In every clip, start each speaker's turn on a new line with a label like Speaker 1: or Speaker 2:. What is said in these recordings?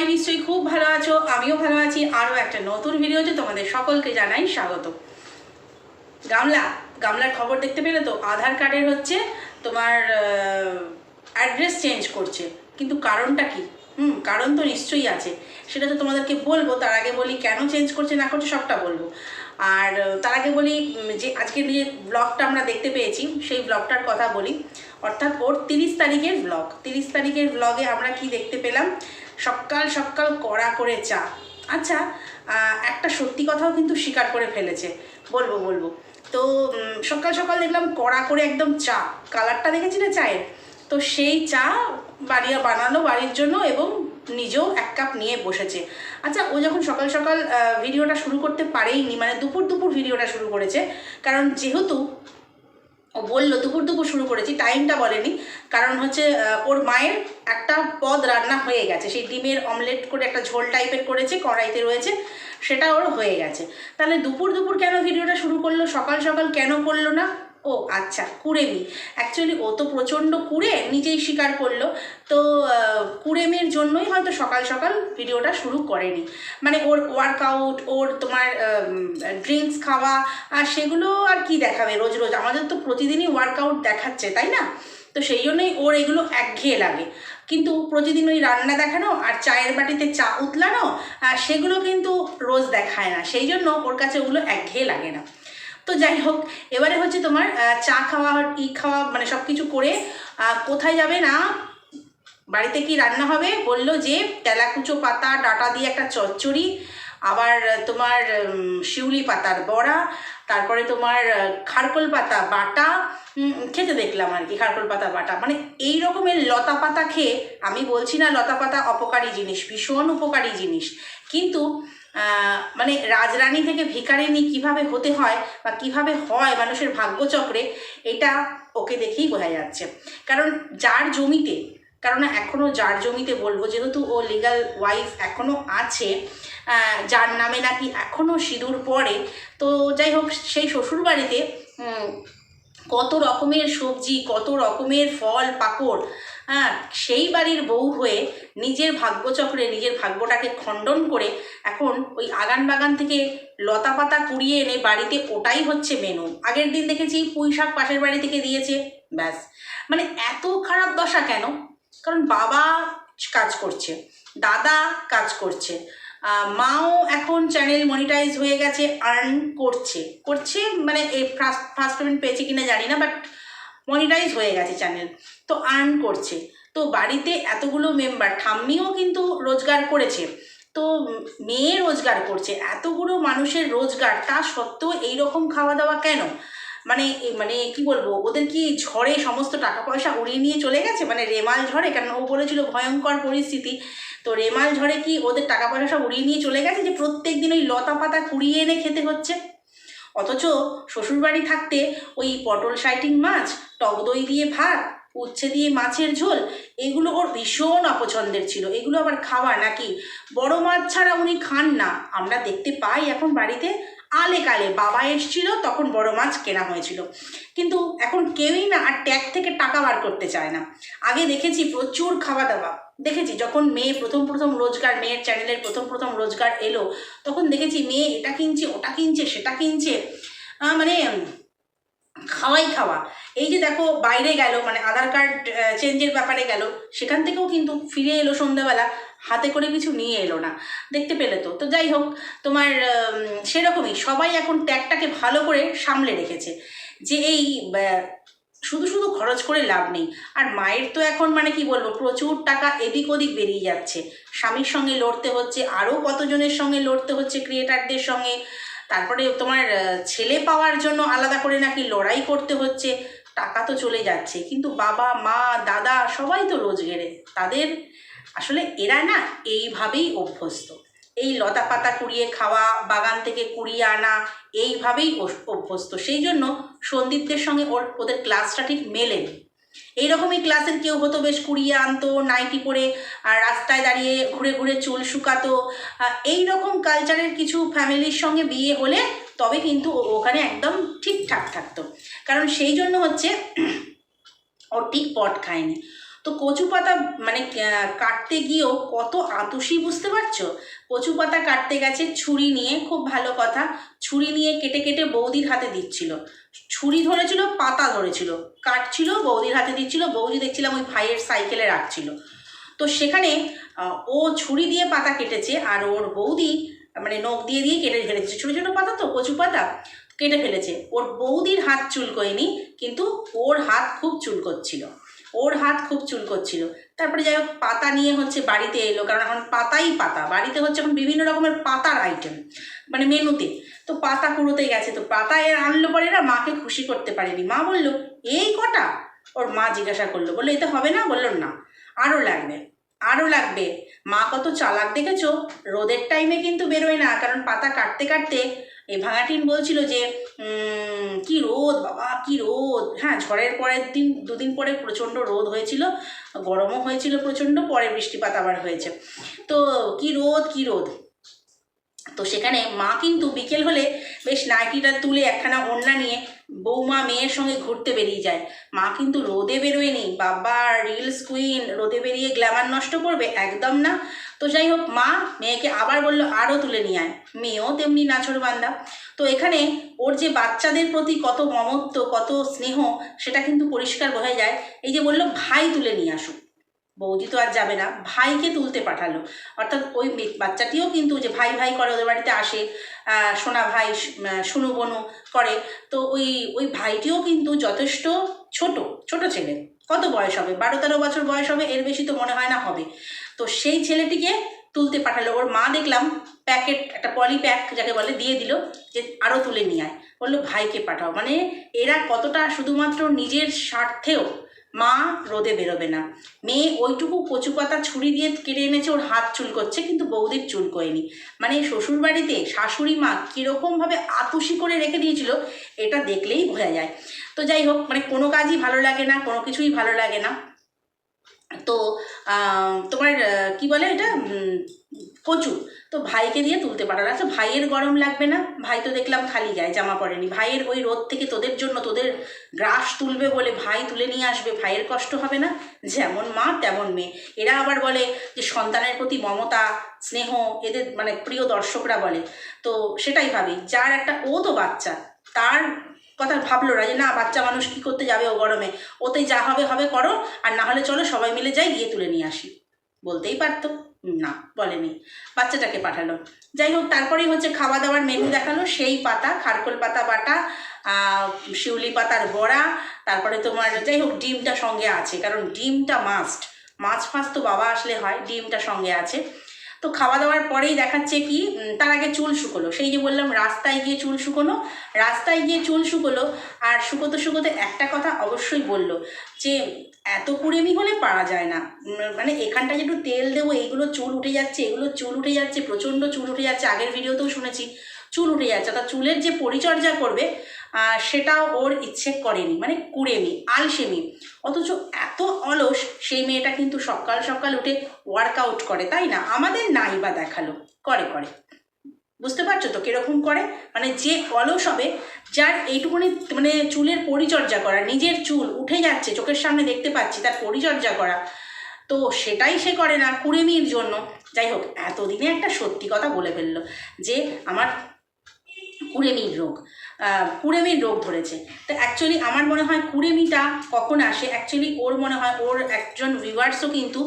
Speaker 1: সবাই নিশ্চয়ই খুব ভালো আছো, আমিও ভালো আছি, আরও একটা নতুন ভিডিওতে তোমাদের সকলকে জানাই স্বাগত। গামলা, গামলার খবর দেখতে পেলে তো আধার কার্ডের হচ্ছে তোমার অ্যাড্রেস চেঞ্জ করছে। কিন্তু কারণটা কি? হুম, কারণ তো নিশ্চয়ই আছে। সেটা তো তোমাদেরকে বলব, তার আগে বলি কেন চেঞ্জ করছে না করছে সবটা বলব। আর, তার আগে বলি যে আজকের যে ব্লগটা আমরা দেখতে পেয়েছি, সেই ব্লগটার কথা বলি। অর্থাৎ ওর তিরিশ তারিখের ব্লগ তিরিশ তারিখের ব্লগে আমরা কি দেখতে পেলাম? সকাল সকাল কড়া করে চা। আচ্ছা একটা সত্যি কথাও কিন্তু স্বীকার করে ফেলেছে। বলব বলব। তো সকাল সকাল দেখলাম কড়া করে একদম চা। কালারটা দেখেছিলে চায়ের? তো সেই চা বাড়িয়া বানালো বাড়ির জন্য এবং নিজেও এক কাপ নিয়ে বসেছে। আচ্ছা ও যখন সকাল সকাল ভিডিওটা শুরু করতে পারেইনি মানে দুপুর দুপুর ভিডিওটা শুরু করেছে, কারণ যেহেতু ও বলল, দুপুর দুপুর শুরু করেছি টাইমটা বলেনি। কারণ হচ্ছে ওর মায়ের একটা পদ রান্না হয়ে গেছে। সেই ডিমের অমলেট করে একটা ঝোল টাইপের করেছে, কড়াইতে রয়েছে, সেটা ওর হয়ে গেছে। তাহলে দুপুর দুপুর কেন ভিডিওটা শুরু করল? সকাল সকাল কেন করল না? ও আচ্ছা কুড়েমি। অ্যাকচুয়ালি ও তো প্রচণ্ড কুড়ে, নিজেই স্বীকার করল। তো কুড়েমের জন্যই হয়তো সকাল সকাল ভিডিওটা শুরু করেনি। মানে ওর ওয়ার্কআউট ওর তোমার ড্রিঙ্কস খাওয়া আর সেগুলো আর কি দেখাবে রোজ রোজ? আমাদের তো প্রতিদিনই ওয়ার্কআউট দেখাচ্ছে, তাই না? তো সেই জন্যই ওর এগুলো একঘেয়ে লাগে। কিন্তু প্রতিদিন ওই রান্না দেখানো আর চায়ের বাটিতে চা উতলানো আর সেগুলো কিন্তু রোজ দেখায় না। সেই জন্য ওর কাছে ওগুলো একঘেয়ে লাগে না। তো যাই হোক, এবারে হচ্ছে তোমার চা খাওয়া ই খাওয়া মানে সব কিছু করে কোথায় যাবে না, বাড়িতে কি রান্না হবে? বলল যে তেলাকুচো পাতা, ডাটা দিয়ে একটা চচ্চড়ি, আবার তোমার শিউলি পাতার বড়া, তারপরে তোমার খারকোল পাতা, বাটা খেতে দেখলাম আর কি, খারকোল পাতা, বাটা। মানে এই রকমের লতা পাতা খেয়ে, আমি বলছি না লতা পাতা অপকারী জিনিস, ভীষণ উপকারী জিনিস। কিন্তু মানে রাজরানী থেকে ভিকারিনী কীভাবে হতে হয় বা কীভাবে হয় মানুষের ভাগ্যচক্রে, এটা ওকে দেখেই বোঝা যাচ্ছে। কারণ যার জমিতে কারণ এখনও যার জমিতে বলব, যেহেতু ও লিগাল ওয়াইফ এখনও আছে যার নামে নাকি এখনও সিঁদুর পড়ে, তো যাই হোক, সেই শ্বশুরবাড়িতে কত রকমের সবজি, কত রকমের ফল পাকড় হ্যাঁ সেই বাড়ির বউ হয়ে নিজের ভাগ্যচক্রে, নিজের ভাগ্যটাকে খণ্ডন করে এখন ওই আগান বাগান থেকে লতা পাতা কুড়িয়ে এনে বাড়িতে ওটাই হচ্ছে মেনু আগের দিন দেখেছি পুঁই শাক পাশের বাড়ি থেকে দিয়েছে, ব্যাস। মানে এত খারাপ দশা কেন? কারণ বাবা কাজ করছে, দাদা কাজ করছে মাও এখন চ্যানেল মনিটাইজ হয়ে গেছে আর্ন করছে। করছে মানে এই ফার্স্ট ফার্স্ট পেমেন্ট পেয়েছে কিনা জানি না বাট মনিটাইজ হয়ে গেছে চ্যানেল তো আর্ন করছে। তো বাড়িতে এতগুলো মেম্বার ঠাম্মিও কিন্তু রোজগার করেছে। তো মেয়ে রোজগার করছে। এতগুলো মানুষের রোজগার, তা সত্ত্বেও এইরকম খাওয়া দাওয়া কেন? মানে মানে কি বলব? ওদের কি ঝড়ে সমস্ত টাকা পয়সা উড়িয়ে নিয়ে চলে গেছে? মানে রেমাল ঝড়ে, কেন ও বলেছিল ভয়ঙ্কর পরিস্থিতি। তো রেমাল ঝড়ে কি ওদের টাকা পয়সা উড়িয়ে নিয়ে চলে গেছে যে প্রত্যেক দিন ওই লতা পাতা কুড়িয়ে এনে খেতে হচ্ছে? অথচ শ্বশুরবাড়ি থাকতে ওই পটল সাইটিং মাছ টক দই দিয়ে ভাত, উচ্ছে দিয়ে মাছের ঝোল, এগুলো ওর ভীষণ অপছন্দের ছিল। এগুলো আবার খাওয়া নাকি? বড় মাছ ছাড়া উনি খান না। আমরা দেখতে পাই এখন বাড়িতে, আলে কালে বাবা এসছিল, তখন বড় মাছ কেনা হয়েছিল। কিন্তু এখন কেউই না, আর ট্যাগ থেকে টাকা বার করতে চায় না। আগে দেখেছি প্রচুর খাওয়া দাওয়া। দেখেছি, যখন মেয়ে প্রথম প্রথম রোজগার, মেয়ের চ্যানেলের প্রথম প্রথম রোজগার এলো, তখন দেখেছি মেয়ে এটা কিনছে, ওটা কিনছে, সেটা কিনছে। মানে খাওয়াই খাওয়া। এই যে দেখো বাইরে গেল মানে আধার কার্ড চেঞ্জের ব্যাপারে গেল, সেখান থেকেও কিন্তু ফিরে এলো সন্ধ্যাবেলা, হাতে করে কিছু নিয়ে এলো না। দেখতে পেলে তো। তো যাই হোক, তোমার সেরকমই সবাই এখন ট্যাগটাকে ভালো করে সামলে রেখেছে। যে এই শুধু শুধু খরচ করে লাভ নেই। আর মায়ের তো এখন মানে কি বলব, প্রচুর টাকা এদিক ওদিক বেরিয়ে যাচ্ছে। স্বামীর সঙ্গে লড়তে হচ্ছে, আরও কতজনের সঙ্গে লড়তে হচ্ছে ক্রিয়েটারদের সঙ্গে তারপরে তোমার ছেলে পাওয়ার জন্য আলাদা করে নাকি লড়াই করতে হচ্ছে, টাকা তো চলে যাচ্ছে। কিন্তু বাবা, মা, দাদা সবাই তো রোজগেরে। তাদের, আসলে এরা না এইভাবেই অভ্যস্ত। এই লতা পাতা কুড়িয়ে খাওয়া, বাগান থেকে কুড়িয়ে আনা, এইভাবেই অভ্যস্ত। সেই জন্য সন্দীপদের সঙ্গে ওর, ওদের ক্লাসটা ঠিক মেলেনি। এইরকমই ক্লাসের কেউ হতো বেশ কুড়িয়ে আনতো নাইটি করে, আর রাস্তায় দাঁড়িয়ে ঘুরে ঘুরে চুল শুকাতো। এই রকম কালচারের কিছু ফ্যামিলির সঙ্গে বিয়ে হলে তবে কিন্তু ওখানে একদম ঠিকঠাক থাকতো। কারণ সেই জন্য হচ্ছে, ও ঠিক পট খায়নি। তো কচু পাতা মানে কাটতে গিয়েও কত আতুষি বুঝতে পারছ? কচু পাতা কাটতে গেছে, ছুরি নিয়ে, খুব ভালো কথা, ছুরি নিয়ে কেটে কেটে বৌদির হাতে দিচ্ছিল। ছুরি ধরেছিল, পাতা ধরেছিল, কাটছিল, বৌদির হাতে দিচ্ছিল, বৌদি দেখছিলাম ওই ভাইয়ের সাইকেলে রাখছিল। তো সেখানে ও ছুরি দিয়ে পাতা কেটেছে আর ওর বৌদি মানে নখ দিয়ে দিয়ে কেটে ফেলেছে। ছোটো ছোটো পাতা তো, কচু পাতা, কেটে ফেলেছে। ওর বৌদির হাত চুলকোয়নি, কিন্তু ওর হাত খুব চুলকোচ্ছিল। ওর হাত খুব চুলকোচ্ছিল তারপরে যাই হোক, পাতা নিয়ে হচ্ছে বাড়িতে এলো, কারণ এখন পাতাই পাতা। বাড়িতে হচ্ছে এখন বিভিন্ন রকমের পাতার আইটেম মানে মেনুতে। তো পাতা কুড়োতে গেছে, তো পাতা এর আনলো পরে এরা মাকে খুশি করতে পারেনি। মা বলল, এই কটা? ওর মা জিজ্ঞাসা করল, বলল, এতে হবে না? বলল, না আরও লাগবে আরও লাগবে। মা কত চালাক দেখেছ? রোদের টাইমে কিন্তু বেরোয় না, কারণ পাতা কাটতে কাটতে এই ভাগাটিন বলছিল যে কি রোদ বাবা, কি রোদ। হ্যাঁ ঝড়ের পরের দিন, দুদিন পরে প্রচণ্ড রোদ হয়েছিল, গরমও হয়েছিল প্রচণ্ড, পরে বৃষ্টিপাত আবার হয়েছে। তো কি রোদ কি রোদ। তো সেখানে মা কিন্তু বিকেল হলে বেশ নাইটিটা তুলে একখানা ওড়না নিয়ে বৌমা মেয়ের সঙ্গে ঘুরতে বেরিয়ে যায়। মা কিন্তু রোদে বেরোয়নি। বাবা রিলস কুইন রোদে বেরিয়ে গ্ল্যামার নষ্ট করবে? একদম না। তো যাই হোক, মা মেয়েকে আবার বলল আরও তুলে নিয়ে আয়। মেয়েও তেমনি নাছর বান্দা তো এখানে ওর যে বাচ্চাদের প্রতি কত মমত্ব, কত স্নেহ, সেটা কিন্তু পরিষ্কার বোঝা যায়। এই যে বলল, ভাই তুলে নিয়ে আসুক বৌদি তো আর যাবে না, ভাইকে তুলতে পাঠালো। অর্থাৎ ওই বাচ্চাটিও কিন্তু যে ভাই ভাই করে ওদের বাড়িতে আসে সোনা ভাই সোনু বনু করে, তো ওই ওই ভাইটিও কিন্তু যথেষ্ট ছোট ছোট ছেলে। কত বয়স হবে? বারো তেরো বছর বয়স হবে, এর বেশি তো মনে হয় না হবে। তো সেই ছেলেটিকে তুলতে পাঠালো। ওর মা দেখলাম প্যাকেট, একটা পলি প্যাক যাকে বলে, দিয়ে দিল যে আরও তুলে নিয়ে আয়। বলল, ভাইকে পাঠাও। মানে এরা কতটা শুধুমাত্র নিজের স্বার্থেও মা রোদে বেরোবে না। মেয়ে ওইটুকু কচু পাতা ছুরি দিয়ে কেটে এনেছে, ওর হাত চুল করছে, কিন্তু বৌদির চুল করেনি। মানে শ্বশুর বাড়িতে শাশুড়ি মা কীরকমভাবে আতুষি করে রেখে দিয়েছিল, এটা দেখলেই বোঝা যায়। তো যাই হোক মানে কোনো কাজই ভালো লাগে না, কোনো কিছুই ভালো লাগে না। তো তোমার কি বলে এটা? কচু তো ভাইকে দিয়ে তুলতে পারো। আচ্ছা ভাইয়ের গরম লাগবে না? ভাই তো দেখলাম খালি গায়ে জামা পরেনি। ভাইয়ের ওই রোদ থেকে তোদের জন্য তোদের গ্রাস তুলবে বলে ভাই তুলে নিয়ে আসবে। ভাইয়ের কষ্ট হবে না? যেমন মা, তেমন মেয়ে। এরা আবার বলে যে সন্তানের প্রতি মমতা, স্নেহ এদের মানে প্রিয় দর্শকরা বলে। তো সেটাই ভাবি। যার একটা ও তো বাচ্চা, তার কথা ভাবলো না যে, না, বাচ্চা মানুষ কি করতে যাবে ও গরমে? ওতেই যা হবে হবে করো। আর না হলে চলো সবাই মিলে যাই, গিয়ে তুলে নিয়ে আসি। বলতেই পারতো। না, বলেনি। বাচ্চাটাকে পাঠালো। যাই হোক, তারপরেই হচ্ছে খাওয়া দাওয়ার মেনু দেখাল। সেই পাতা, খারকোল পাতা বাটা শিউলি পাতার বড়া, তারপরে তোমার যাই হোক, ডিমটা সঙ্গে আছে, কারণ ডিমটা মাস্ট মাছ ফাছ তো বাবা আসলে হয়, ডিমটা সঙ্গে আছে। তো খাওয়া দাওয়ার পরেই দেখাচ্ছে কি তার আগে চুল শুকোলো। সেই যে বললাম, রাস্তায় গিয়ে চুল শুকোনো, রাস্তায় গিয়ে চুল শুকোলো, আর শুকোতে শুকোতে একটা কথা অবশ্যই বলল, যে এত কুড়েমি হলে পারা যায় না। মানে মানে এখানটায় একটু তেল দেবো, এইগুলো চুল উঠে যাচ্ছে, এগুলো চুল উঠে যাচ্ছে, প্রচণ্ড চুল উঠে যাচ্ছে, আগের ভিডিওতেও শুনেছি। চুল উঠে যাচ্ছে তা চুলের যে পরিচর্যা করবে সেটাও ওর ইচ্ছে করেনি মানে কুড়েমি আলসেমি। অথচ এত অলস, সেই মেয়েটা কিন্তু সকাল সকাল উঠে ওয়ার্কআউট করে, তাই না? আমাদের নাই বা দেখাল, করে করে। বুঝতে পারছ তো কীরকম করে? মানে যে অলস হবে, যার এইটুকুনি মানে চুলের পরিচর্যা করা, নিজের চুল উঠে যাচ্ছে, চোখের সামনে দেখতে পাচ্ছি, তার পরিচর্যা করা, তো সেটাই সে করে না কুড়েমির জন্য। যাই হোক, এতদিনে একটা সত্যি কথা বলে ফেলল যে, আমার কুড়েমির রোগ। কুড়েমির রোগ ধরেছে। তো অ্যাকচুয়ালি আমার মনে হয় কুড়েমিটা কখন আসে? অ্যাকচুয়ালি ওর মনে হয় ওর একজন ভিউয়ার্সও কিন্তু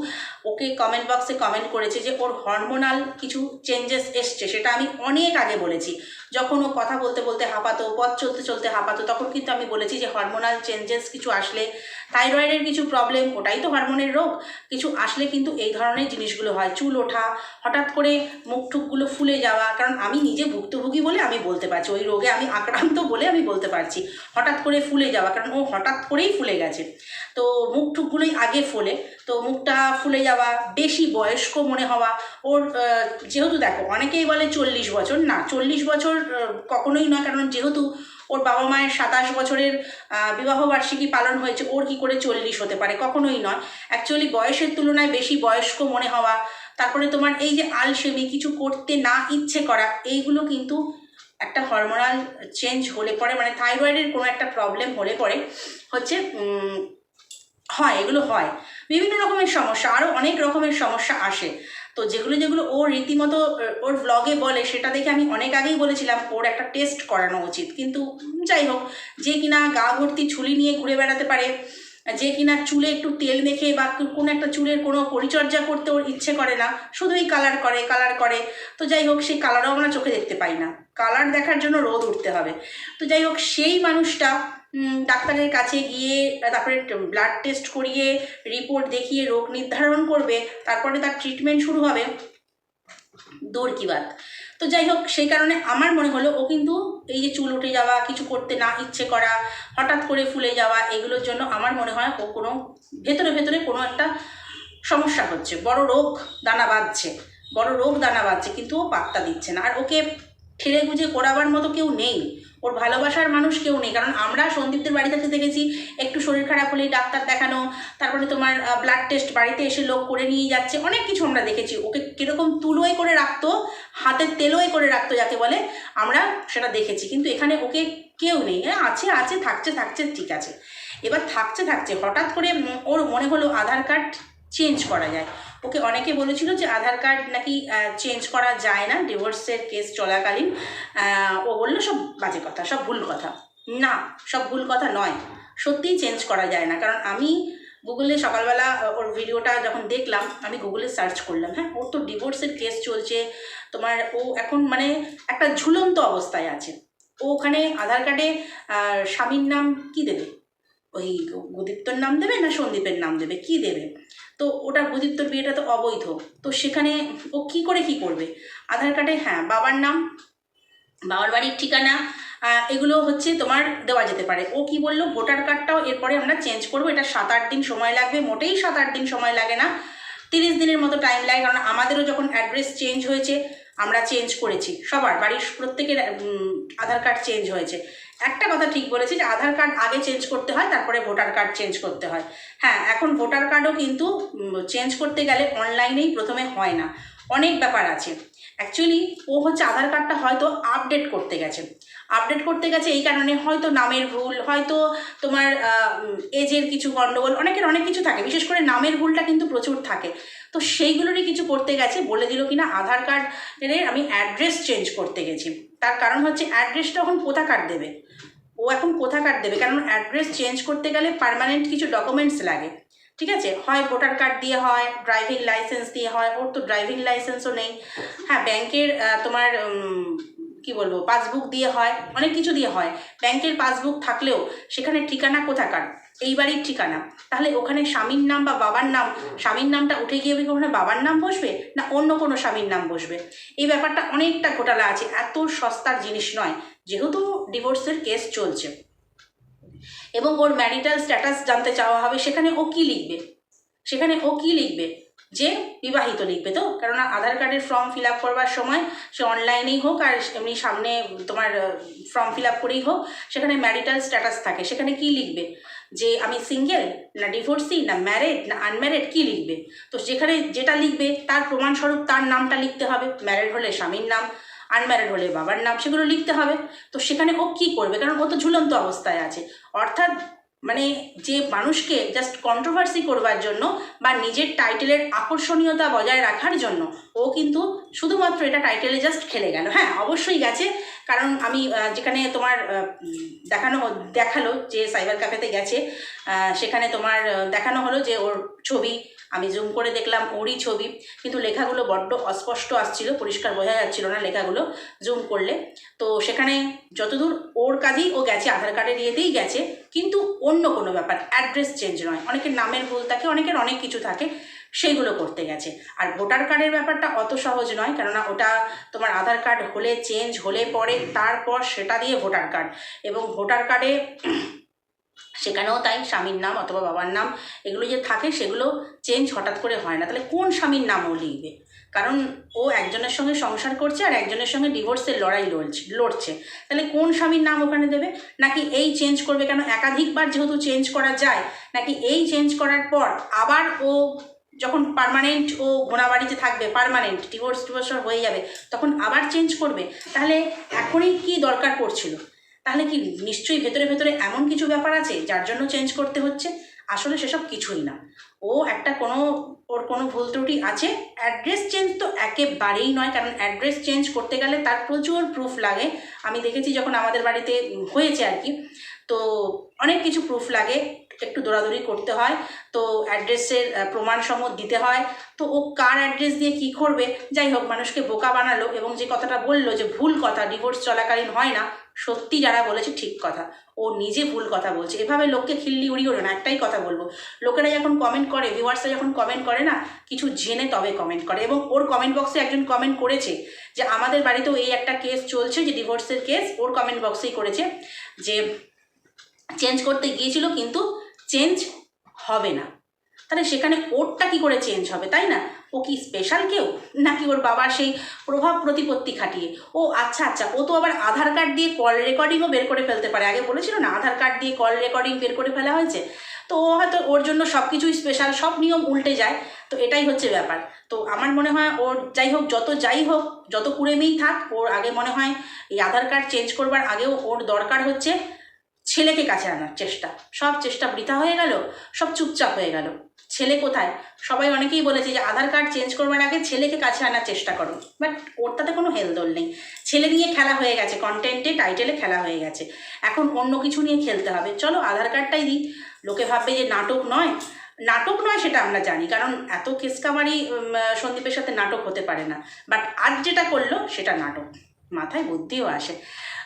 Speaker 1: ওকে কমেন্ট বক্সে কমেন্ট করেছে যে ওর হরমোনাল কিছু চেঞ্জেস এসছে, সেটা আমি অনেক আগে বলেছি। যখন ও কথা বলতে বলতে হাঁপাতো, পথ চলতে চলতে হাঁপাতো, তখন কিন্তু আমি বলেছি যে হরমোনাল চেঞ্জেস কিছু আসলে থাইরয়েডের কিছু প্রবলেম ওটাই তো হরমোনের রোগ। কিছু আসলে কিন্তু এই ধরনের জিনিসগুলো হয়, চুল ওঠা, হঠাৎ করে মুখ টুকগুলো ফুলে যাওয়া, কারণ আমি নিজে ভুক্তভোগী বলে আমি বলতে পারছি, ওই রোগে আমি আক্রান্ত বলে আমি বলতে পারছি, হঠাৎ করে ফুলে যাওয়া, কারণ ও হঠাৎ করেই ফুলে গেছে। তো মুখ টুকগুলোই আগে ফোলে, তো মুখটা ফুলে যাওয়া বেশি বয়স্ক মনে হওয়া। ওর যেহেতু দেখো, অনেকেই বলে চল্লিশ বছর। না, চল্লিশ বছর কখনোই নয়, কারণ যেহেতু ওর বাবা মায়ের সাতাশ বছরের বিবাহবার্ষিকী পালন হয়েছে, ওর কি করে চল্লিশ হতে পারে? কখনোই নয়। অ্যাকচুয়ালি বয়সের তুলনায় বেশি বয়স্ক মনে হওয়া, তারপরে তোমার এই যে আলসেমি, কিছু করতে না ইচ্ছে করা, এইগুলো কিন্তু একটা হরমোনাল চেঞ্জ হলে পরে মানে থাইরয়েডের কোনো একটা প্রবলেম হলে পরে হচ্ছে হয়, এগুলো হয়। বিভিন্ন রকমের সমস্যা আরও অনেক রকমের সমস্যা আসে। তো যেগুলো যেগুলো ও রীতিমতো ওর ব্লগে বলে, সেটা দেখে আমি অনেক আগেই বলেছিলাম, ওর একটা টেস্ট করানো উচিত। কিন্তু যাই হোক, যে কিনা গা ভর্তি ছুলি নিয়ে ঘুরে বেড়াতে পারে যে কিনা চুলে একটু তেল মেখে বা কোনো একটা চুলের কোনো পরিচর্যা করতে ওর ইচ্ছে করে না, শুধুই কালার করে কালার করে। তো যাই হোক, সেই কালারও আমরা চোখে দেখতে পাই না। কালার দেখার জন্য রোদ উঠতে হবে। তো যাই হোক, সেই মানুষটা ডাক্তারের কাছে গিয়ে, তারপরে ব্লাড টেস্ট করিয়ে রিপোর্ট দেখিয়ে রোগ নির্ধারণ করবে, তারপরে তার ট্রিটমেন্ট শুরু হবে। দূর কি বাত। তো যাই হোক, সেই কারণে আমার মনে হলো ও কিন্তু এই যে চুল উঠে যাওয়া, কিছু করতে না ইচ্ছে করা, হঠাৎ করে ফুলে যাওয়া, এগুলোর জন্য আমার মনে হয় ও কোনো, ভেতরে ভেতরে কোনো একটা সমস্যা হচ্ছে। বড় রোগ দানা বাঁধছে, বড় রোগ দানা বাঁধছে, কিন্তু ও পাত্তা দিচ্ছে না। আর ওকে ঠেলে গুঁজে করাবার মতো কেউ নেই। ওর ভালোবাসার মানুষ কেউ নেই। কারণ আমরা সন্দীপদের বাড়িতে দেখেছি, একটু শরীর খারাপ হলেই ডাক্তার দেখানো, তারপরে তোমার ব্লাড টেস্ট বাড়িতে এসে লোক করে নিয়ে যাচ্ছে, অনেক কিছু আমরা দেখেছি। ওকে কীরকম তুলোয় করে রাখতো, হাতের তেলোয় করে রাখতো যাকে বলে, আমরা সেটা দেখেছি। কিন্তু এখানে ওকে কেউ নেই। হ্যাঁ আছে আছে, থাকছে থাকছে, ঠিক আছে। এবার থাকছে থাকছে, হঠাৎ করে ওর মনে হলো আধার কার্ড চেঞ্জ করা যায়। ওকে অনেকে বলেছিল যে আধার কার্ড নাকি চেঞ্জ করা যায় না ডিভোর্সের কেস চলাকালীন। ও বলল, সব বাজে কথা, সব ভুল কথা। না, সব ভুল কথা নয়। সত্যিই চেঞ্জ করা যায় না। কারণ আমি গুগলে সকালবেলা ওর ভিডিওটা যখন দেখলাম, আমি গুগলে সার্চ করলাম। হ্যাঁ ওর তো ডিভোর্সের কেস চলছে। তোমার ও এখন মানে একটা ঝুলন্ত অবস্থায় আছে। ও ওখানে আধার কার্ডে স্বামীর নাম কি দেবে? ওই গুদীপ্তর নাম দেবে না সন্দীপের নাম দেবে? কি দেবে? তো ওটা গুদীপ্তর বিয়েটা তো অবৈধ। তো সেখানে ও কি করে কি করবে? আধার কার্ডে হ্যাঁ বাবার নাম, বাবার বাড়ির ঠিকানা এগুলো হচ্ছে তোমার দেওয়া যেতে পারে। ও কি বলল? ভোটার কার্ডটাও এরপরে আমরা চেঞ্জ করব। এটা সাত আট দিন সময় লাগবে। মোটেই সাত আট দিন সময় লাগে না। তিরিশ দিনের মতো টাইম লাগে। কারণ আমাদেরও যখন অ্যাড্রেস চেঞ্জ হয়েছে, আমরা চেঞ্জ করেছি। সবার বাড়ির প্রত্যেকের আধার কার্ড চেঞ্জ হয়েছে। একটা কথা ঠিক বলেছি যে আধার কার্ড আগে চেঞ্জ করতে হয়, তারপরে ভোটার কার্ড চেঞ্জ করতে হয়। হ্যাঁ এখন ভোটার কার্ডও কিন্তু চেঞ্জ করতে গেলে অনলাইনেই প্রথমে হয় না। অনেক ব্যাপার আছে। অ্যাকচুয়ালি ও হচ্ছে আধার কার্ডটা হয়তো আপডেট করতে গেছে। আপডেট করতে গেছে এই কারণে হয়তো নামের ভুল, হয়তো তোমার এজের কিছু গণ্ডগোল অনেকের অনেক কিছু থাকে। বিশেষ করে নামের ভুলটা কিন্তু প্রচুর থাকে। তো সেইগুলোরই কিছু করতে গেছে, বলে দিল কিনা, আধার কার্ডের আমি অ্যাড্রেস চেঞ্জ করতে গেছি। তার কারণ হচ্ছে অ্যাড্রেসটা এখন কোথা কোথাকার দেবে? ও এখন কোথাকার দেবে? কারণ অ্যাড্রেস চেঞ্জ করতে গেলে পার্মানেন্ট কিছু ডকুমেন্টস লাগে। ঠিক আছে? হয় ভোটার কার্ড দিয়ে হয় ড্রাইভিং লাইসেন্স দিয়ে হয়, ওর তো ড্রাইভিং লাইসেন্সও নেই। হ্যাঁ ব্যাংকের তোমার কি বলব পাসবুক দিয়ে হয়, অনেক কিছু দিয়ে হয়। ব্যাংকের পাসবুক থাকলেও সেখানে ঠিকানা কোথাকার এই বাড়ির ঠিকানা। তাহলে ওখানে স্বামীর নাম বা বাবার নাম, স্বামীর নামটা উঠে গিয়ে ওখানে বাবার নাম বসবে না অন্য কোনো স্বামীর নাম বসবে? এই ব্যাপারটা অনেকটা ঘোটালা আছে, এত সস্তার জিনিস নয়, যেহেতু ডিভোর্সের কেস চলছে। এবং ওর ম্যারিটাল স্ট্যাটাস জানতে চাওয়া হবে, সেখানে ও কী লিখবে? সেখানে ও কী লিখবে? যে বিবাহিত লিখবে তো? কেননা আধার কার্ডের ফর্ম ফিল আপ করবার সময় সে অনলাইনেই হোক আর এমনি সামনে তোমার ফর্ম ফিল আপ করেই হোক, সেখানে ম্যারিটাল স্ট্যাটাস থাকে, সেখানে কি লিখবে? যে আমি সিঙ্গেল না ডিভোর্সি না ম্যারেড না আনম্যারেড কি লিখবে? তো যেখানে যেটা লিখবে, তার প্রমাণস্বরূপ তার নামটা লিখতে হবে। ম্যারেড হলে স্বামীর নাম আনম্যারেড হলে বাবার নাম, সেগুলো লিখতে হবে। তো সেখানে ও কী করবে? কারণ ও তো ঝুলন্ত অবস্থায় আছে। অর্থাৎ মানে যে মানুষকে জাস্ট কন্ট্রোভার্সি করবার জন্য বা নিজের টাইটেলের আকর্ষণীয়তা বজায় রাখার জন্য, ও কিন্তু শুধুমাত্র এটা টাইটেলে জাস্ট খেলে গেল। হ্যাঁ অবশ্যই গেছে। কারণ আমি যেখানে তোমার দেখানো দেখাল যে সাইবার ক্যাফেতে গেছে সেখানে তোমার দেখানো হলো যে ওর ছবি আমি জুম করে দেখলাম ওরই ছবি, কিন্তু লেখাগুলো বড্ড অস্পষ্ট আসছিল, পরিষ্কার বোঝা যাচ্ছিল না লেখাগুলো জুম করলে। তো সেখানে যতদূর ওর কাজেই ও গেছে, আধার কার্ডের ইয়েতেই গেছে, কিন্তু অন্য কোনো ব্যাপার অ্যাড্রেস চেঞ্জ নয়। অনেকের নামের ভুল থাকে, অনেকের অনেক কিছু থাকে, সেইগুলো করতে গেছে। আর ভোটার কার্ডের ব্যাপারটা অত সহজ নয়, কেননা ওটা তোমার আধার কার্ড হলে চেঞ্জ হলে পরে, তারপর সেটা দিয়ে ভোটার কার্ড এবং ভোটার কার্ডে সেখানেও তাই স্বামীর নাম অথবা বাবার নাম এগুলো যে থাকে সেগুলো চেঞ্জ হঠাৎ করে হয় না। তাহলে কোন স্বামীর নাম ও লিখবে? কারণ ও একজনের সঙ্গে সংসার করছে আর একজনের সঙ্গে ডিভোর্সের লড়াই লড়ছে লড়ছে। তাহলে কোন স্বামীর নাম ওখানে দেবে? নাকি এই চেঞ্জ করবে কেন? একাধিকবার যেহেতু চেঞ্জ করা যায়, নাকি এই চেঞ্জ করার পর আবার ও যখন পারমানেন্ট ও ঘোড়াবাড়িতে থাকবে পারমানেন্ট ডিভোর্স ডিভোর্স হয়ে যাবে, তখন আবার চেঞ্জ করবে? তাহলে এখনই কি দরকার পড়ছিল? তাহলে কি নিশ্চয়ই ভেতরে ভেতরে এমন কিছু ব্যাপার আছে যার জন্য চেঞ্জ করতে হচ্ছে? আসলে সেসব কিছুই না। ও একটা কোনো, ওর কোনো ভুল ত্রুটি আছে? অ্যাড্রেস চেঞ্জ তো একেবারেই নয়, কারণ অ্যাড্রেস চেঞ্জ করতে গেলে তার প্রচুর প্রুফ লাগে। আমি দেখেছি যখন আমাদের বাড়িতে হয়েছে আর কি, তো অনেক কিছু প্রুফ লাগে, একটু দৌড়াদৌড়ি করতে হয়, তো অ্যাড্রেসের প্রমাণ সমত দিতে হয়। তো ও কার অ্যাড্রেস দিয়ে কি করবে? যাই হোক, মানুষকে বোকা বানালো এবং যে কথাটা বলল যে ভুল কথা ডিভোর্স চলাকালীন হয় না সত্যি যারা বলেছে ঠিক কথা। ও নিজে ভুল কথা বলছে। এভাবে লোককে খিল্লি উড়িয়ে ওঠে না, একটাই কথা বলব। লোকেরা যখন কমেন্ট করে ভিউয়ার্সরা যখন কমেন্ট করে না, কিছু জেনে তবে কমেন্ট করে এবং ওর কমেন্ট বক্সে একজন কমেন্ট করেছে যে, আমাদের বাড়িতেও এই একটা কেস চলছে যে ডিভোর্সের কেস ওর কমেন্ট বক্সেই করেছে যে চেঞ্জ করতে গিয়েছিল কিন্তু চেঞ্জ হবে না। তাহলে সেখানে ওরটা কি করে চেঞ্জ হবে, তাই না? ও কি স্পেশাল কেউ? নাকি ওর বাবার সেই প্রভাব প্রতিপত্তি খাটিয়ে? ও আচ্ছা আচ্ছা ও তো আবার আধার কার্ড দিয়ে কল রেকর্ডিংও বের করে ফেলতে পারে। আগে বলেছিল না, আধার কার্ড দিয়ে কল রেকর্ডিং বের করে ফেলা হয়েছে। তো ও হয়তো ওর জন্য সব কিছুই স্পেশাল সব নিয়ম উল্টে যায়। তো এটাই হচ্ছে ব্যাপার। তো আমার মনে হয় ওর যাই হোক, যত যাই হোক, যত কুড়েমেই থাক, ওর আগে মনে হয় এই আধার কার্ড চেঞ্জ করবার আগেও ওর দরকার হচ্ছে ছেলেকে কাছে আনার চেষ্টা। সব চেষ্টা বৃথা হয়ে গেল, সব চুপচাপ হয়ে গেল। ছেলে কোথায়? সবাই অনেকেই বলেছে যে আধার কার্ড চেঞ্জ করবার আগে ছেলেকে কাছে আনার চেষ্টা করো। বাট ওর তাতে কোনো হেলদোল নেই। ছেলে নিয়ে খেলা হয়ে গেছে কন্টেন্টে টাইটেলে খেলা হয়ে গেছে। এখন অন্য কিছু নিয়ে খেলতে হবে। চলো আধার কার্ডটাই দিই। লোকে ভাববে যে নাটক নয়। নাটক নয় সেটা আমরা জানি, কারণ এত কেসকামারি সন্দীপের সাথে নাটক হতে পারে না। বাট আজ যেটা করল, সেটা নাটক। মাথায় বুদ্ধিও আসে।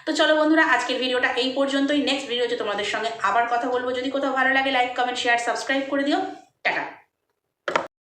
Speaker 1: তো চলো বন্ধুরা, আজকের ভিডিওটা এই পর্যন্তই। নেক্সট ভিডিওতে তোমাদের সঙ্গে আবার কথা বলব। যদি কোথাও ভালো লাগে লাইক কমেন্ট শেয়ার সাবস্ক্রাইব করে দিও। Caca.